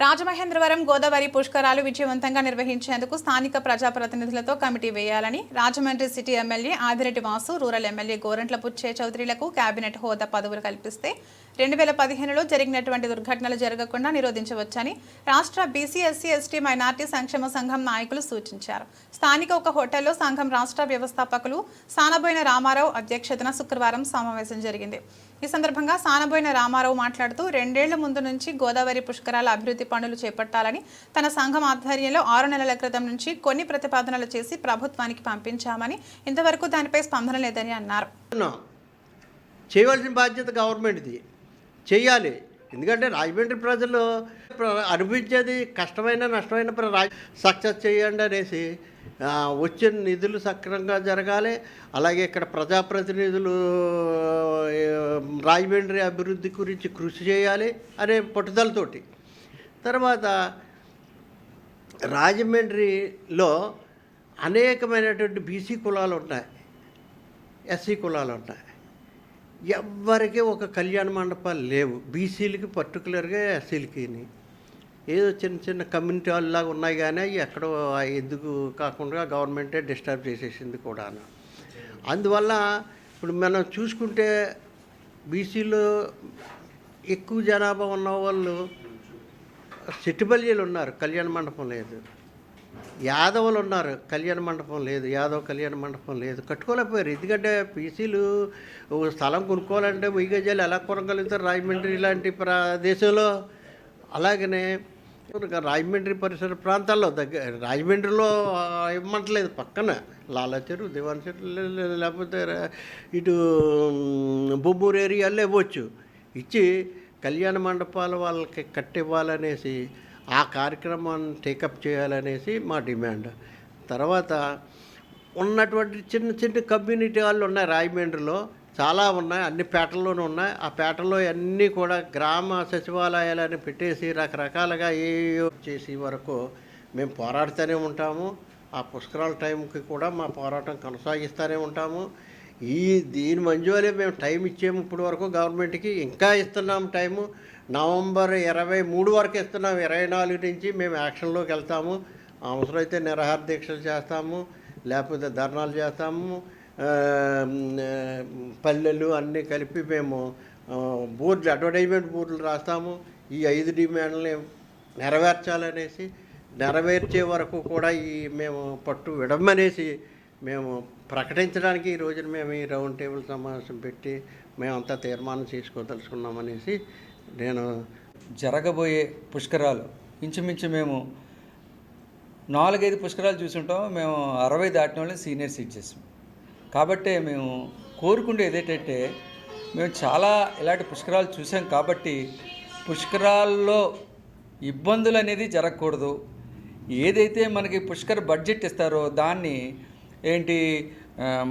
రాజమహేంద్రవరం గోదావరి పుష్కరాలు విజయవంతంగా నిర్వహించేందుకు స్థానిక ప్రజాప్రతినిధులతో కమిటీ వేయాలని Rajahmundry city MLA Adireddy Vasu rural MLA Gorantla పుచ్చే చౌదరిలకు కేబినెట్ హోదా పదవులు కల్పిస్తే రెండు వేల పదిహేనులో జరిగినటువంటి దుర్ఘటనలు జరగకుండా నిరోధించవచ్చని రాష్ట్ర బీసీ ఎస్సీ ఎస్టీ మైనార్టీ సంక్షేమ సంఘం నాయకులు సూచించారు. స్థానిక ఒక హోటల్లో సంఘం రాష్ట్ర వ్యవస్థాపకులు సానబోయిన రామారావు అధ్యక్షతన శుక్రవారం సమావేశం జరిగింది. ఈ సందర్భంగా సానబోయిన రామారావు మాట్లాడుతూ రెండేళ్ళ ముందు నుంచి గోదావరి పుష్కరాల అభివృద్ధి పనులు చేపట్టాలని తన సంఘం ఆధ్వర్యంలో ఆరు నెలల క్రితం నుంచి కొన్ని ప్రతిపాదనలు చేసి ప్రభుత్వానికి పంపించామని ఇంతవరకు దానిపై స్పందన లేదని అన్నారు. చేయవలసిన బాధ్యత గవర్నమెంట్ది. చేయాలి. ఎందుకంటే రాజమండ్రి ప్రజలు అనిపించేది కష్టమైన నష్టమైన ప్ర- రా- సక్సెస్ చేయండి అనేసి వచ్చిన నిధులు సక్రమంగా జరగాలి. అలాగే ఇక్కడ ప్రజాప్రతినిధులు రాజమండ్రి అభివృద్ధి గురించి కృషి చేయాలి అనే పట్టుదలతోటి. తర్వాత రాజమండ్రిలో అనేకమైనటువంటి బీసీ కులాలు ఉంటాయి ఎస్సీ కులాలు ఉంటాయి. ఎవ్వరికి ఒక కళ్యాణ మండపాలు లేవు. బీసీలకి పర్టికులర్గా ఎస్సీలకి ఏదో చిన్న చిన్న కమ్యూనిటీ హాల్ లాగా ఉన్నాయి కానీ అవి ఎక్కడో ఎందుకు కాకుండా గవర్నమెంటే డిస్టర్బ్ చేసేసింది కూడా అందువల్ల ఇప్పుడు మనం చూసుకుంటే బీసీలో ఎక్కువ జనాభా ఉన్న వాళ్ళు సిట్టుబల్యలు ఉన్నారు. కళ్యాణ మండపం లేదు. యాదవులు ఉన్నారు కళ్యాణ మండపం లేదు యాదవ్ కళ్యాణ మండపం లేదు. కట్టుకోలేకపోయారు. ఎందుకంటే పీసీలు స్థలం కొనుక్కోవాలంటే వెయ్యి గజాలు ఎలా కొనగలుగుతారు రాజమండ్రి ఇలాంటి ప్రదేశంలో అలాగనే రాజమండ్రి పరిసర ప్రాంతాల్లో దగ్గర రాజమండ్రిలో ఇవ్వమంటలేదు పక్కన లాలా చెరువు దివాన్ చెరువు లేకపోతే ఇటు బొమ్మూరు ఏరియాలో ఇవ్వచ్చు. ఇచ్చి కళ్యాణ మండపాలు వాళ్ళకి కట్టివ్వాలనేసి ఆ కార్యక్రమాన్ని టేకప్ చేయాలనేసి మా డిమాండ్. తర్వాత ఉన్నటువంటి చిన్న చిన్న కమ్యూనిటీ వాళ్ళు ఉన్నాయి రాజమండ్రిలో. చాలా ఉన్నాయి అన్ని పేటల్లోనూ ఉన్నాయి. ఆ పేటల్లో అన్నీ కూడా గ్రామ సచివాలయాలని పెట్టేసి రకరకాలుగా ఏ చేసి వరకు మేము పోరాడుతూనే ఉంటాము. ఆ పుష్కరాల టైంకి కూడా మా పోరాటం కొనసాగిస్తూనే ఉంటాము. ఈ దీని మంజూరే మేము టైం ఇచ్చాము ఇప్పుడు వరకు గవర్నమెంట్కి. ఇంకా ఇస్తున్నాం టైము. నవంబర్ ఇరవై మూడు వరకు ఇస్తున్నాం. ఇరవై నాలుగు నుంచి మేము యాక్షన్లోకి వెళ్తాము. అవసరమైతే నిరాహార దీక్షలు చేస్తాము. లేకపోతే ధర్నాలు చేస్తాము. పల్లెలు అన్నీ కలిపి మేము బోర్డులు అడ్వర్టైజ్మెంట్ బోర్డులు రాస్తాము. ఈ ఐదు డిమాండ్లని నెరవేర్చాలనేసి నెరవేర్చే వరకు కూడా ఈ మేము పట్టు విడమనేసి మేము ప్రకటించడానికి ఈ రోజున మేము ఈ రౌండ్ టేబుల్ సమావేశం పెట్టి మేమంతా తీర్మానం చేసుకోదలుచుకున్నామనేసి నేను జరగబోయే పుష్కరాలు ఇంచుమించు మేము నాలుగైదు పుష్కరాలు చూసుంటాం మేము అరవై దాటిన వాళ్ళని సీనియర్ సిటిజన్స్ కాబట్టి మేము కోరుకుండేది ఏంటంటే మేము చాలా ఇలాంటి పుష్కరాలు చూసాం కాబట్టి పుష్కరాల్లో ఇబ్బందులు అనేది జరగకూడదు. ఏదైతే మనకి పుష్కర్ బడ్జెట్ ఇస్తారో దాన్ని ఏంటి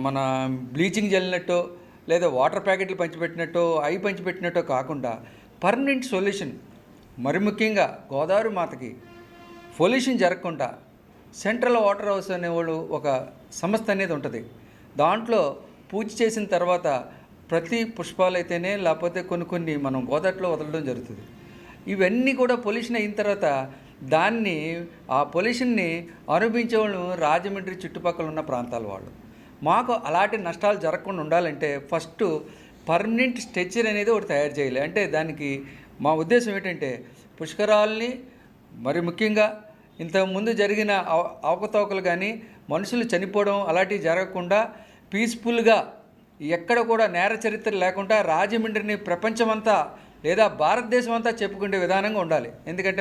మన బ్లీచింగ్ జల్లినట్టు లేదా వాటర్ ప్యాకెట్లు పంచిపెట్టినట్టు అవి పంచిపెట్టినట్టో కాకుండా పర్మనెంట్ సొల్యూషన్. మరి ముఖ్యంగా గోదావరి మాతకి పొల్యూషన్ జరగకుండా సెంట్రల్ వాటర్ హౌస్ అనేవాళ్ళు ఒక సంస్థ అనేది ఉంటుంది. దాంట్లో పూజ చేసిన తర్వాత ప్రతి పుష్పాలు అయితేనే లేకపోతే కొన్ని కొన్ని మనం గోదాట్లో వదలడం జరుగుతుంది. ఇవన్నీ కూడా పొల్యూషన్ అయిన తర్వాత దాన్ని ఆ పొల్యూషన్ని అనుభవించే వాళ్ళు రాజమండ్రి చుట్టుపక్కల ఉన్న ప్రాంతాల వాళ్ళు. మాకు అలాంటి నష్టాలు జరగకుండా ఉండాలంటే ఫస్ట్ పర్మనెంట్ స్ట్రెచ్చర్ అనేది ఒకటి తయారు చేయాలి. అంటే దానికి మా ఉద్దేశం ఏంటంటే పుష్కరాలని మరి ముఖ్యంగా ఇంతకుముందు జరిగిన అవ- అవకతవకలు కానీ మనుషులు చనిపోవడం అలాంటివి జరగకుండా పీస్ఫుల్గా ఎక్కడ కూడా నేర చరిత్ర లేకుండా రాజమండ్రిని ప్రపంచమంతా లేదా భారతదేశం అంతా చెప్పుకునే విధానంగా ఉండాలి. ఎందుకంటే